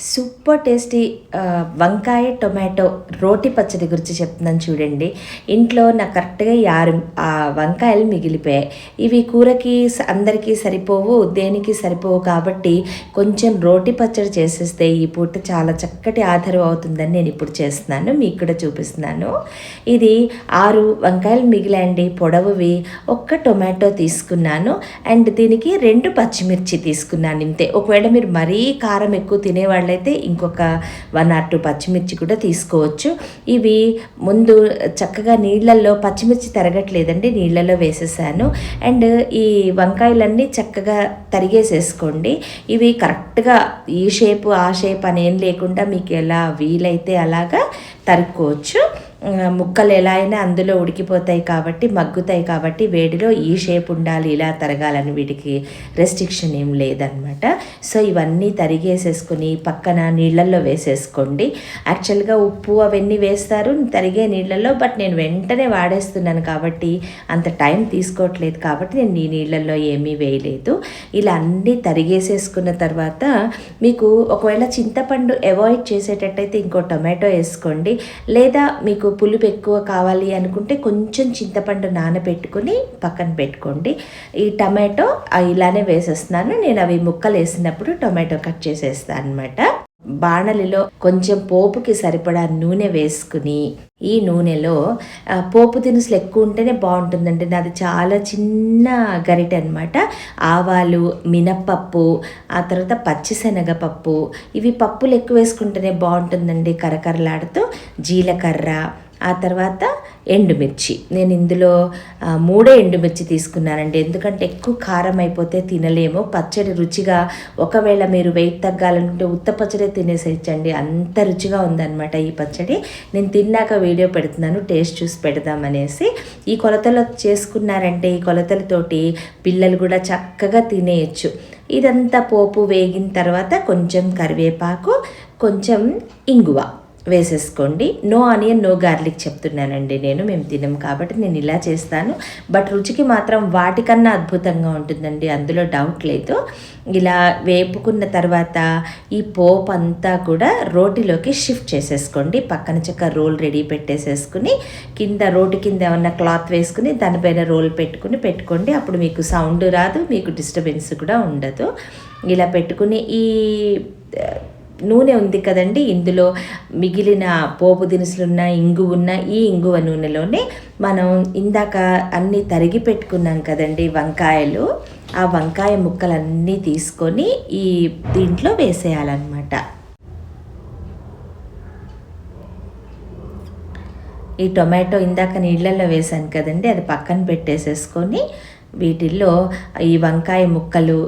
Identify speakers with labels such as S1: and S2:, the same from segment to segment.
S1: Super tasty వంకాయ tomato రోటి పచ్చడి గురించి చెప్తున్నాను చూడండి. ఇంట్లో నాకు కరెక్ట్గా యారు ఆరు ఆ వంకాయలు మిగిలిపోయాయి. ఇవి కూరకి స- అందరికీ సరిపోవు దేనికి సరిపోవు కాబట్టి కొంచెం రోటి పచ్చడి చేసేస్తే ఈ పూట చాలా చక్కటి ఆధారం అవుతుందని నేను ఇప్పుడు చేస్తున్నాను మీకు కూడా చూపిస్తున్నాను. ఇది ఆరు వంకాయలు మిగిలాయండి పొడవువి ఒక్క టొమాటో తీసుకున్నాను అండ్ దీనికి రెండు పచ్చిమిర్చి తీసుకున్నాను ఇంతే. ఒకవేళ మీరు మరీ కారం ఎక్కువ తినేవాళ్ళు తినేవాళ్ళైతే ఇంకొక వన్ ఆర్ టూ పచ్చిమిర్చి కూడా తీసుకోవచ్చు. ఇవి ముందు చక్కగా నీళ్ళల్లో పచ్చిమిర్చి తరగట్లేదండి నీళ్ళలో వేసేసాను. అండ్ ఈ వంకాయలన్నీ చక్కగా తరిగేసేసుకోండి. ఇవి కరెక్ట్గా ఈ షేపు ఆ షేప్ అని ఏం లేకుండా మీకు ఎలా వీలైతే అలాగా తరుక్కోవచ్చు. ముక్కలు ఎలా అయినా అందులో ఉడికిపోతాయి కాబట్టి మగ్గుతాయి కాబట్టి వేడిలో ఈ షేప్ ఉండాలి ఇలా తరగాలని వీటికి రెస్ట్రిక్షన్ ఏం లేదనమాట సో ఇవన్నీ తరిగేసేసుకుని పక్కన నీళ్ళల్లో వేసేసుకోండి. యాక్చువల్గా ఉప్పు అవన్నీ వేస్తారు తరిగే నీళ్ళల్లో బట్ నేను వెంటనే వాడేస్తున్నాను కాబట్టి అంత టైం తీసుకోవట్లేదు కాబట్టి నేను ఈ నీళ్ళల్లో ఏమీ వేయలేదు. ఇలా అన్నీ తరిగేసేసుకున్న తర్వాత మీకు ఒకవేళ చింతపండు అవాయిడ్ చేసేటట్టయితే ఇంకో టొమాటో వేసుకోండి. లేదా మీకు పులుపు ఎక్కువ కావాలి అనుకుంటే కొంచెం చింతపండు నానబెట్టుకొని పక్కన పెట్టుకోండి. ఈ టమాటో ఇలానే వేసేస్తున్నాను. నేను అవి ముక్కలు వేసినప్పుడు టొమాటో కట్ చేసేస్తాను అనమాట బాణలిలో కొంచెం పోపుకి సరిపడా నూనె వేసుకుని ఈ నూనెలో పోపు దినుసులు ఎక్కువ ఉంటేనే బాగుంటుందండి. నాది చాలా చిన్న గరిటె అనమాట ఆవాలు మినప్పప్పు ఆ తర్వాత పచ్చిశనగపప్పు ఇవి పప్పులు ఎక్కువ వేసుకుంటేనే బాగుంటుందండి కరకరలాడుతూ. జీలకర్ర ఆ తర్వాత ఎండుమిర్చి. నేను ఇందులో మూడే ఎండుమిర్చి తీసుకున్నానండి. ఎందుకంటే ఎక్కువ కారం అయిపోతే తినలేము. పచ్చడి రుచిగా ఒకవేళ మీరు వెయిట్ తగ్గాలనుకుంటే ఉత్త పచ్చడి తినేసేయచ్చండి. అంత రుచిగా ఉందన్నమాట ఈ పచ్చడి. నేను తిన్నాక వీడియో పెడుతున్నాను. టేస్ట్ చూసి పెడదామనేసి. ఈ కొలతలో చేసుకున్నారంటే ఈ కొలతలతోటి పిల్లలు కూడా చక్కగా తినేయచ్చు. ఇదంతా పోపు వేగిన తర్వాత కొంచెం కరివేపాకు కొంచెం ఇంగువ. వేసేసుకోండి. నో ఆనియన్ నో గార్లిక్ చెప్తున్నానండి నేను. మేము తినం కాబట్టి నేను ఇలా చేస్తాను. బట్ రుచికి మాత్రం వాటికన్నా అద్భుతంగా ఉంటుందండి. అందులో డౌట్ లేదు. ఇలా వేపుకున్న తర్వాత ఈ పోపు అంతా కూడా రోటిలోకి షిఫ్ట్ చేసేసుకోండి. పక్కన చక్క రోల్ రెడీ పెట్టేసేసుకుని కింద రోటి కింద ఏమన్నా క్లాత్ వేసుకుని దానిపైన రోల్ పెట్టుకుని పెట్టుకోండి. అప్పుడు మీకు సౌండ్ రాదు మీకు డిస్టర్బెన్స్ కూడా ఉండదు. ఇలా పెట్టుకుని ఈ నూనె ఉంది కదండి. ఇందులో మిగిలిన పోపు దినుసులున్న ఇంగు ఉన్న ఈ ఇంగువ నూనెలోనే మనం ఇందాక అన్నీ తరిగి పెట్టుకున్నాం కదండి వంకాయలు. ఆ వంకాయ ముక్కలన్నీ తీసుకొని ఈ దీంట్లో వేసేయాలన్నమాట. ఈ టొమాటో ఇందాక నీళ్ళల్లో వేసాను కదండి. అది పక్కన పెట్టేసేసుకొని వీటిల్లో ఈ వంకాయ ముక్కలు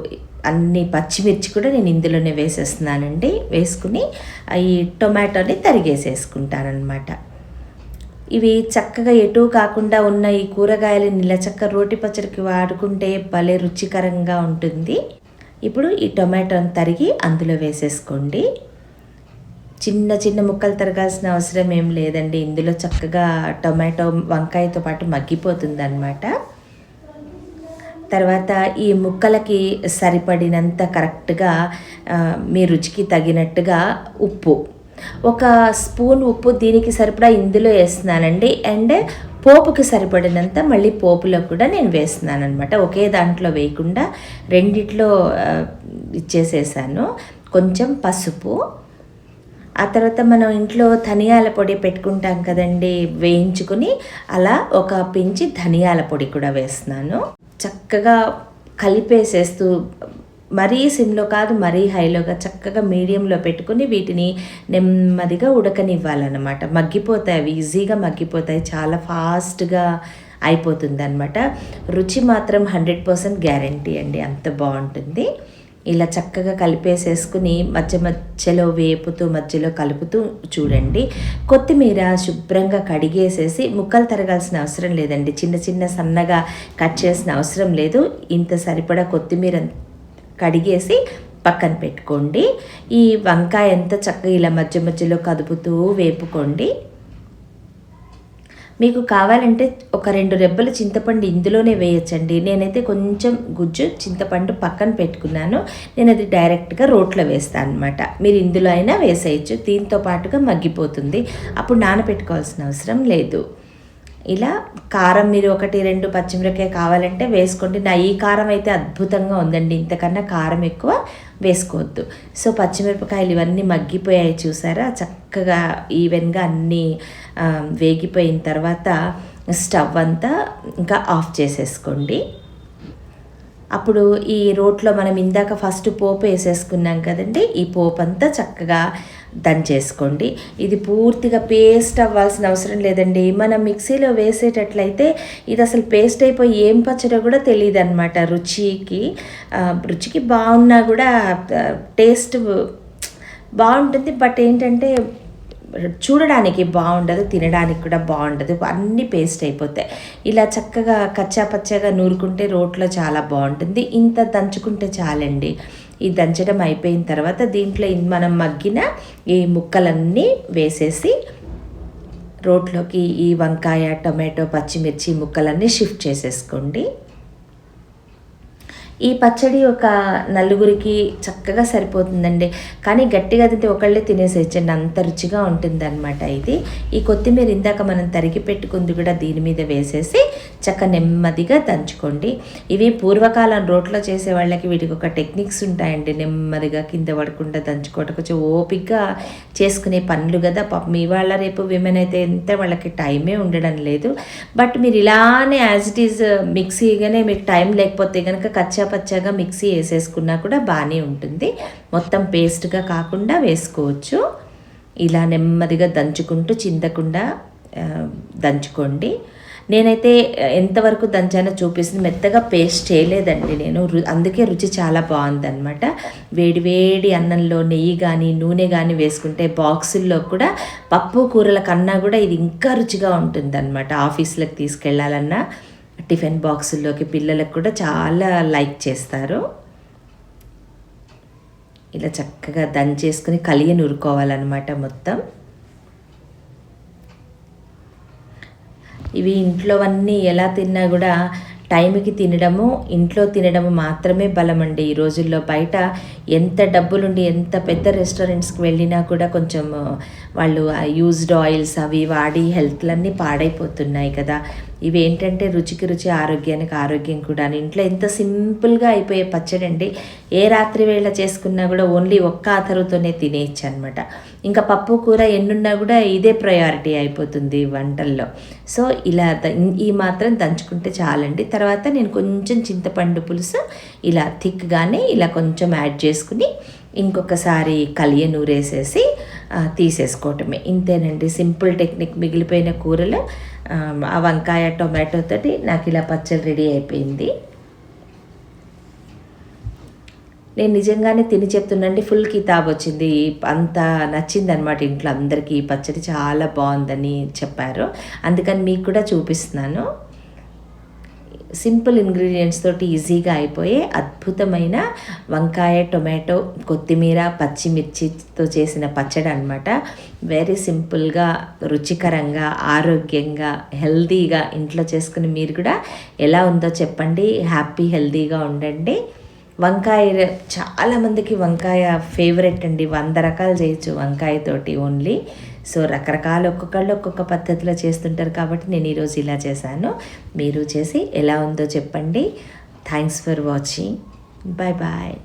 S1: అన్ని పచ్చిమిర్చి కూడా నేను ఇందులోనే వేసేస్తున్నానండి. వేసుకుని ఈ టొమాటోని తరిగేసేసుకుంటానమాట ఇవి చక్కగా ఎటు కాకుండా ఉన్న ఈ కూరగాయలని ఇలా చక్క రోటి పచ్చడికి వాడుకుంటే భలే రుచికరంగా ఉంటుంది. ఇప్పుడు ఈ టొమాటోని తరిగి అందులో వేసేసుకోండి. చిన్న చిన్న ముక్కలు తరగాల్సిన అవసరం ఏం లేదండి. ఇందులో చక్కగా టొమాటో వంకాయతో పాటు మగ్గిపోతుంది అనమాట తర్వాత ఈ ముక్కలకి సరిపడినంత కరెక్ట్గా మీ రుచికి తగినట్టుగా ఉప్పు. ఒక స్పూన్ ఉప్పు దీనికి సరిపడా ఇందులో వేస్తున్నానండి. అండ్ పోపుకి సరిపడినంత మళ్ళీ పోపులో కూడా నేను వేస్తున్నాను అనమాట ఒకే దాంట్లో వేయకుండా రెండిట్లో ఇచ్చేసేసాను. కొంచెం పసుపు ఆ తర్వాత మనం ఇంట్లో ధనియాల పొడి పెట్టుకుంటాం కదండి వేయించుకుని అలా ఒక పించి ధనియాల పొడి కూడా వేస్తున్నాను. చక్కగా కలిపేసేస్తూ మరీ సిమ్లో కాదు మరీ హైలోగా చక్కగా మీడియంలో పెట్టుకుని వీటిని నెమ్మదిగా ఉడకనివ్వాలన్నమాట. మగ్గిపోతాయి అవి ఈజీగా మగ్గిపోతాయి చాలా ఫాస్ట్గా అయిపోతుంది అనమాట రుచి మాత్రం హండ్రెడ్ పర్సెంట్ గ్యారంటీ అండి అంత బాగుంటుంది. ఇలా చక్కగా కలిపేసేసుకుని మధ్య మధ్యలో వేపుతూ మధ్యలో కలుపుతూ చూడండి. కొత్తిమీర శుభ్రంగా కడిగేసేసి ముక్కలు తరగాల్సిన అవసరం లేదండి. చిన్న చిన్న సన్నగా కట్ చేసిన అవసరం లేదు. ఇంత సరిపడా కొత్తిమీర కడిగేసి పక్కన పెట్టుకోండి. ఈ వంకాయ ఎంత చక్కగా ఇలా మధ్య మధ్యలో కదుపుతూ వేపుకోండి. మీకు కావాలంటే ఒక రెండు రెబ్బలు చింతపండు ఇందులోనే వేయచ్చండి. నేనైతే కొంచెం గుజ్జు చింతపండు పక్కన పెట్టుకున్నాను. నేను అది డైరెక్ట్గా రోట్లో వేస్తాను అనమాట మీరు ఇందులో అయినా వేసేయచ్చు. దీంతో పాటుగా మగ్గిపోతుంది. అప్పుడు నానబెట్టుకోవాల్సిన అవసరం లేదు. ఇలా కారం మీరు ఒకటి రెండు పచ్చిమిరకాయ కావాలంటే వేసుకోండి. నా ఈ కారం అయితే అద్భుతంగా ఉందండి. ఇంతకన్నా కారం ఎక్కువ వేసుకోవద్దు. సో పచ్చిమిరపకాయలు ఇవన్నీ మగ్గిపోయాయి చూసారా? చక్కగా ఈవెన్గా అన్నీ వేగిపోయిన తర్వాత స్టవ్ అంతా ఇంకా ఆఫ్ చేసేసుకోండి. అప్పుడు ఈ రోట్లో మనం ఇందాక ఫస్ట్ పోపు వేసేసుకున్నాం కదండి? ఈ పోపు అంతా చక్కగా దంచేసుకోండి ఇది పూర్తిగా పేస్ట్ అవ్వాల్సిన అవసరం లేదండి. మనం మిక్సీలో వేసేటట్లయితే ఇది అసలు పేస్ట్ అయిపోయి ఏం పచ్చడో కూడా తెలియదు అనమాట రుచికి రుచికి బాగున్నా కూడా టేస్ట్ బాగుంటుంది. బట్ ఏంటంటే చూడడానికి బాగుండదు తినడానికి కూడా బాగుండదు. అన్నీ పేస్ట్ అయిపోతాయి. ఇలా చక్కగా కచ్చా పచ్చగా నూరుకుంటే రోట్లో చాలా బాగుంటుంది. ఇంత దంచుకుంటే చాలండి. ఈ దంచడం అయిపోయిన తర్వాత దీంట్లో మనం మగ్గిన ఈ ముక్కలన్నీ వేసేసి రోట్లోకి ఈ వంకాయ టొమాటో పచ్చిమిర్చి ముక్కలన్నీ షిఫ్ట్ చేసేసుకోండి. ఈ పచ్చడి ఒక నలుగురికి చక్కగా సరిపోతుందండి. కానీ గట్టిగా తింటే ఒకళ్ళే తినేసేయచ్చండి. అంత రుచిగా ఉంటుందన్నమాట ఇది. ఈ కొత్తిమీర ఇందాక మనం తరిగి పెట్టుకుంది కూడా దీని మీద వేసేసి చక్క నెమ్మదిగా దంచుకోండి. ఇవి పూర్వకాలం రోట్లో చేసే వాళ్ళకి వీటికి ఒక టెక్నిక్స్ ఉంటాయండి. నెమ్మదిగా కింద పడకుండా దంచుకోవటం. కొంచెం ఓపిక్గా చేసుకునే పనులు కదా. పాపం ఇవాళ రేపు విమెన్ అయితే ఎంత వాళ్ళకి టైమే ఉండడం లేదు. బట్ మీరు ఇలానే యాజ్ ఇట్ ఈజ్ మిక్సీగానే మీకు టైం లేకపోతే కనుక కచ్చా పచ్చాగా మిక్సీ వేసేసుకున్నా కూడా బాగానే ఉంటుంది. మొత్తం పేస్ట్గా కాకుండా వేసుకోవచ్చు. ఇలా నెమ్మదిగా దంచుకుంటూ చిందకుండా దంచుకోండి. నేనైతే ఎంతవరకు దంచానో చూపిస్తుంది. మెత్తగా పేస్ట్ చేయలేదండి నేను. అందుకే రుచి చాలా బాగుందనమాట వేడి వేడి అన్నంలో నెయ్యి కానీ నూనె కానీ వేసుకుంటే బాక్సుల్లో కూడా పప్పు కూరల కన్నా కూడా ఇది ఇంకా రుచిగా ఉంటుందన్నమాట. ఆఫీస్లకు తీసుకెళ్ళాలన్నా టిఫిన్ బాక్సుల్లోకి పిల్లలకు కూడా చాలా లైక్ చేస్తారు. ఇలా చక్కగా దంచేసుకుని కలియ నురుకోవాలన్నమాట మొత్తం. ఇవి ఇంట్లోవన్నీ ఎలా తిన్నా కూడా టైంకి తినడము ఇంట్లో తినడము మాత్రమే బలం అండి ఈ రోజుల్లో బయట ఎంత డబ్బులుండి ఎంత పెద్ద రెస్టారెంట్స్కి వెళ్ళినా కూడా కొంచెం వాళ్ళు యూజ్డ్ ఆయిల్స్ అవి వాడి హెల్త్లన్నీ పాడైపోతున్నాయి కదా. ఇవి ఏంటంటే రుచికి రుచి ఆరోగ్యానికి ఆరోగ్యం కూడా. ఇంట్లో ఎంత సింపుల్గా అయిపోయే పచ్చడి అండి. ఏ రాత్రి వేళ చేసుకున్నా కూడా ఓన్లీ ఒక్క ఆతరుతోనే తినేయచ్చు అనమాట ఇంకా పప్పు కూర ఎన్నున్నా కూడా ఇదే ప్రయారిటీ అయిపోతుంది వంటల్లో. సో ఇలా ఈ మాత్రం దంచుకుంటే చాలండి. తర్వాత నేను కొంచెం చింతపండు పులుసు ఇలా థిక్గానే ఇలా కొంచెం యాడ్ చేసుకుని ఇంకొకసారి కలియ నూరేసేసి తీసేసుకోవటమే. ఇంతేనండి సింపుల్ టెక్నిక్. మిగిలిపోయిన కూరలు ఆ వంకాయ టొమాటో తోటి నాకు ఇలా పచ్చడి రెడీ అయిపోయింది. నేను నిజంగానే తిని చెప్తున్నాండి ఫుల్ కితాబ్ వచ్చింది. అంత నచ్చిందనమాట ఇంట్లో అందరికీ. ఈ పచ్చడి చాలా బాగుందని చెప్పారు. అందుకని మీకు కూడా చూపిస్తున్నాను. సింపుల్ ఇంగ్రీడియంట్స్ తోటి ఈజీగా అయిపోయే అద్భుతమైన వంకాయ టొమాటో కొత్తిమీర పచ్చిమిర్చితో చేసిన పచ్చడి అనమాట వెరీ సింపుల్గా రుచికరంగా ఆరోగ్యంగా హెల్తీగా ఇంట్లో చేసుకుని మీరు కూడా ఎలా ఉందో చెప్పండి. హ్యాపీ హెల్తీగా ఉండండి. వంకాయ చాలామందికి వంకాయ ఫేవరెట్ అండి. వంద రకాలు చేయొచ్చు వంకాయతోటి ఓన్లీ సో రకరకాల ఒక్కొక్కళ్ళు ఒక్కొక్క పద్ధతిలో చేస్తుంటారు కాబట్టి నేను ఈరోజు ఇలా చేశాను. మీరు చేసి ఎలా ఉందో చెప్పండి. Thanks for watching bye bye